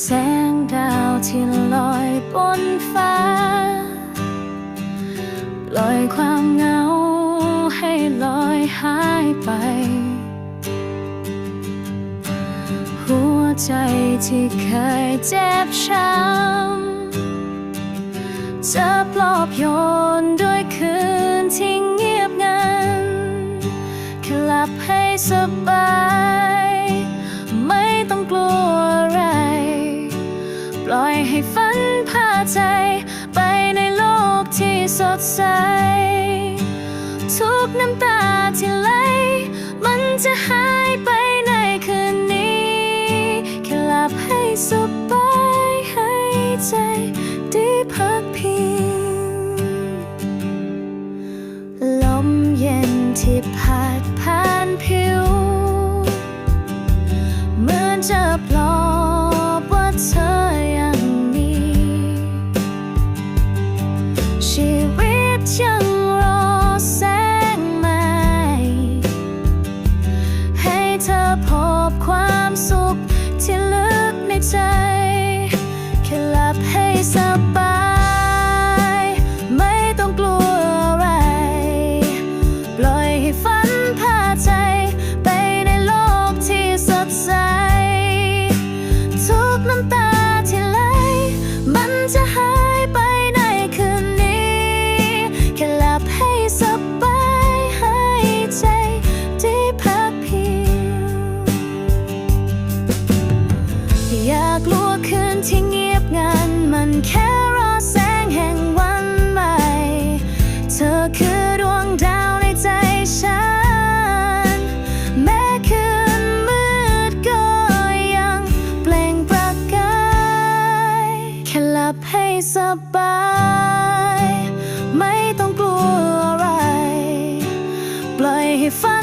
แสงดาวที่ลอยบนฟ้า ปล่อยความเหงาให้ลอยหายไป หัวใจที่เคยเจ็บช้ำจะปลอบโยนด้วยคืนที่เงียบงันแค่หลับให้สบาย ปล่อยให้ฝันพาใจ ไปในโลกที่สดใส ทุกน้ำตาที่ไหล มันจะหายไปในคืนนี้แค่หลับให้สบายให้ใจได้พักพิงลมเย็นที่พัดผ่านผิว fun.